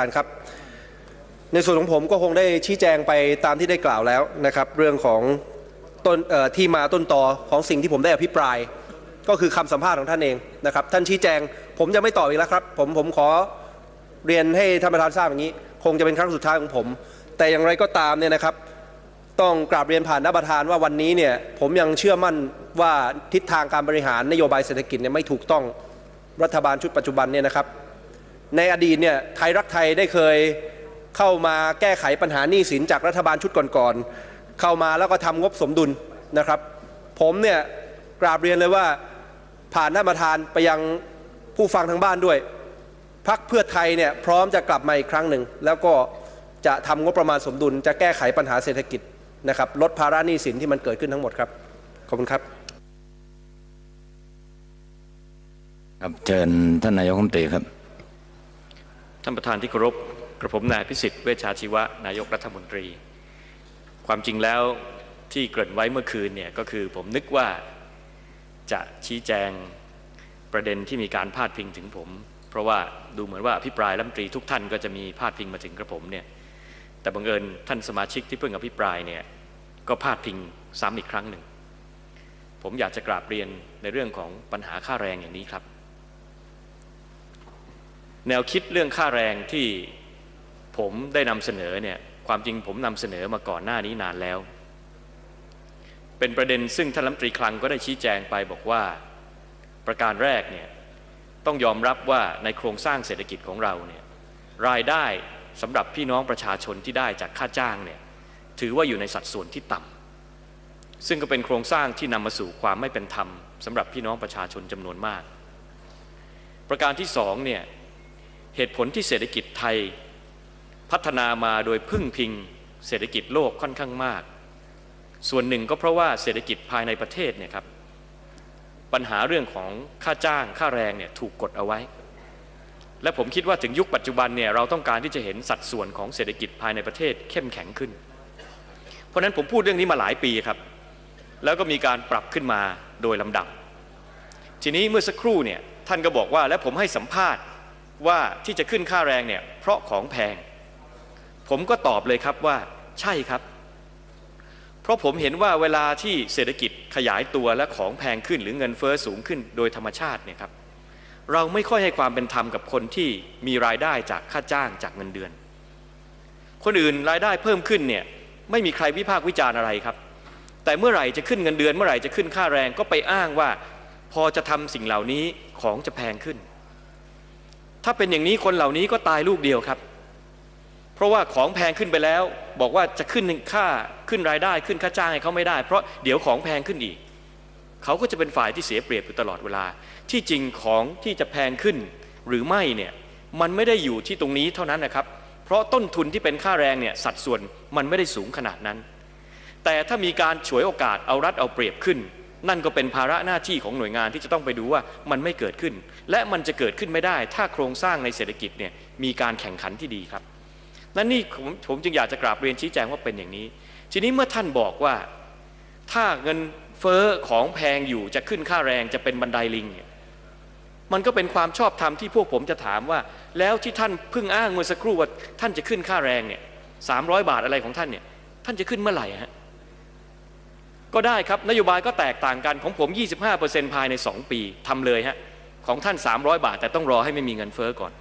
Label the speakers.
Speaker 1: านครับในส่วนของผมก็คงได้ชี้แจงไปตามที่ได้กล่าวแล้วนะครับ เรื่องของต้นที่มาต้นต่อของสิ่งที่ผมได้อภิปราย ก็คือคำสัมภาษณ์ของท่านเองนะครับ ท่านชี้แจงผมจะไม่ตอบอีกแล้วครับ ผมผมขอเรียนให้ท่านประธานทราบอย่างนี้ คงจะเป็นครั้งสุดท้ายของผม แต่อย่างไรก็ตามเนี่ยนะครับ ต้องกราบเรียนผ่านท่านประธานว่าวันนี้เนี่ยผมยังเชื่อมั่นว่าทิศทางการบริหารนโยบายเศรษฐกิจเนี่ยไม่ถูกต้องรัฐบาลชุดปัจจุบันเนี่ยนะครับ ในอดีตเนี่ยไทยรักไทยได้เคยเข้ามาแก้ไขปัญหาหนี้สินจากรัฐบาลชุดก่อนๆ เข้ามาแล้วก็ทำงบสมดุลนะครับ ผมเนี่ยกราบเรียนเลยว่าผ่านท่านประธานไปยังผู้ฟังทางบ้านด้วยพักเพื่อไทยเนี่ยพร้อมจะกลับมาอีกครั้งหนึ่ง แล้วก็จะทำงบประมาณสมดุล จะแก้ไขปัญหาเศรษฐกิจนะครับลดภาระหนี้สินที่มันเกิดขึ้นทั้งหมดครับ ขอบคุณครับ
Speaker 2: ครับเชิญท่านนายกรัฐมนตรีครับ
Speaker 3: ท่านประธานที่เคารพกระผมนายพิสิทธิ์เวชชาชีวะ นายกรัฐมนตรี ความจริงแล้วที่เกริ่นไว้เมื่อคืนเนี่ยก็คือผมนึกว่าจะชี้แจงประเด็นที่มีการพาดพิงถึงผม เพราะว่าดูเหมือนว่าอภิปรายรัฐมนตรีทุกท่านก็จะมีพาดพิงมาถึงกระผมเนี่ยแต่บังเอิญท่านสมาชิกที่เพิ่งอภิปรายเนี่ยก็พาดพิงซ้ำอีกครั้งหนึ่ง ผมอยากจะกราบเรียนในเรื่องของปัญหาค่าแรงอย่างนี้ครับ แนวคิดเรื่องค่าแรงที่ผมได้นำเสนอเนี่ยความจริงผมนำเสนอมาก่อนหน้านี้นานแล้ว เป็นประเด็นซึ่งท่านรัฐมนตรีคลังก็ได้ชี้แจงไปบอกว่า ประการแรกเนี่ยต้องยอมรับว่าในโครงสร้างเศรษฐกิจของเราเนี่ยรายได้สำหรับพี่น้องประชาชนที่ได้จากค่าจ้างเนี่ยถือว่าอยู่ในสัดส่วนที่ต่ำซึ่งก็เป็นโครงสร้างที่นำมาสู่ความไม่เป็นธรรมสำหรับพี่น้องประชาชนจำนวนมาก ประการที่สองเนี่ย เหตุผลที่เศรษฐกิจไทย พัฒนามาโดยพึ่งพิง เศรษฐกิจโลกค่อนข้างมาก ส่วนหนึ่งก็เพราะว่าเศรษฐกิจภายในประเทศเนี่ยครับปัญหาเรื่องของค่าจ้างค่าแรงเนี่ยถูกกดเอาไว้ และผมคิดว่าถึงยุคปัจจุบันเนี่ยเราต้องการที่จะเห็นสัดส่วนของเศรษฐกิจภายในประเทศเข้มแข็งขึ้น เพราะนั้นผมพูดเรื่องนี้มาหลายปีครับ แล้วก็มีการปรับขึ้นมาโดยลำดับ ทีนี้เมื่อสักครู่เนี่ยท่านก็บอกว่าและผมให้สัมภาษณ์ ว่าที่จะขึ้นค่าแรงเนี่ยเพราะของแพง ผมก็ตอบเลยครับว่าใช่ครับ เพราะผมเห็นว่าเวลาที่เศรษฐกิจขยายตัวและของแพงขึ้นหรือเงินเฟอ้อสูงขึ้นโดยธรรมชาติเนี่ยครับเราไม่ค่อยให้ความเป็นธรรมกับคนที่มีรายได้จากค่าจ้างจากเงินเดือน คนอื่นรายได้เพิ่มขึ้นเนี่ยไม่มีใครวิพากษ์วิจารณ์อะไรครับ แต่เมื่อไหร่จะขึ้นเงินเดือน เมื่อไหร่จะขึ้นค่าแรงก็ไปอ้างว่า พอจะทำสิ่งเหล่านี้ของจะแพงขึ้น ถ้าเป็นอย่างนี้คนเหล่านี้ก็ตายลูกเดียวครับ เพราะว่าของแพงขึ้นไปแล้ว บอกว่าจะขึ้นค่าขึ้นรายได้ขึ้นค่าจ้างให้เขาไม่ได้ เพราะเดี๋ยวของแพงขึ้นอีก เขาก็จะเป็นฝ่ายที่เสียเปรียบอยู่ตลอดเวลา ที่จริงของที่จะแพงขึ้นหรือไม่เนี่ยมันไม่ได้อยู่ที่ตรงนี้เท่านั้นนะครับ เพราะต้นทุนที่เป็นค่าแรงเนี่ยสัดส่วนมันไม่ได้สูงขนาดนั้น แต่ถ้ามีการฉวยโอกาสเอารัดเอาเปรียบขึ้น นั่นก็เป็นภาระหน้าที่ของหน่วยงานที่จะต้องไปดูว่ามันไม่เกิดขึ้น และมันจะเกิดขึ้นไม่ได้ ถ้าโครงสร้างในเศรษฐกิจเนี่ยมีการแข่งขันที่ดีครับนั่นนี่ผมผมจึงอยากจะกราบเรียนชี้แจงว่าเป็นอย่างนี้ ทีนี้เมื่อท่านบอกว่าถ้าเงินเฟ้อของแพงอยู่จะขึ้นค่าแรงจะเป็นบันไดลิงเนี่ยมันก็เป็นความชอบธรรมที่พวกผมจะถามว่า แล้วที่ท่านพิ่งอ้างเมื่อสักครู่ว่าท่านจะขึ้นค่าแรงเนี่ยสามบาทอะไรของท่านเนี่ยท่านจะขึ้นเมื่อไหร่ฮะ ก็ได้ครับนโยบายก็แตกต่างกันของผม 25%ภายใน 2 ปีทำเลยฮะของท่าน 300 บาท แต่ต้องรอให้ไม่มีเงินเฟ้อก่อน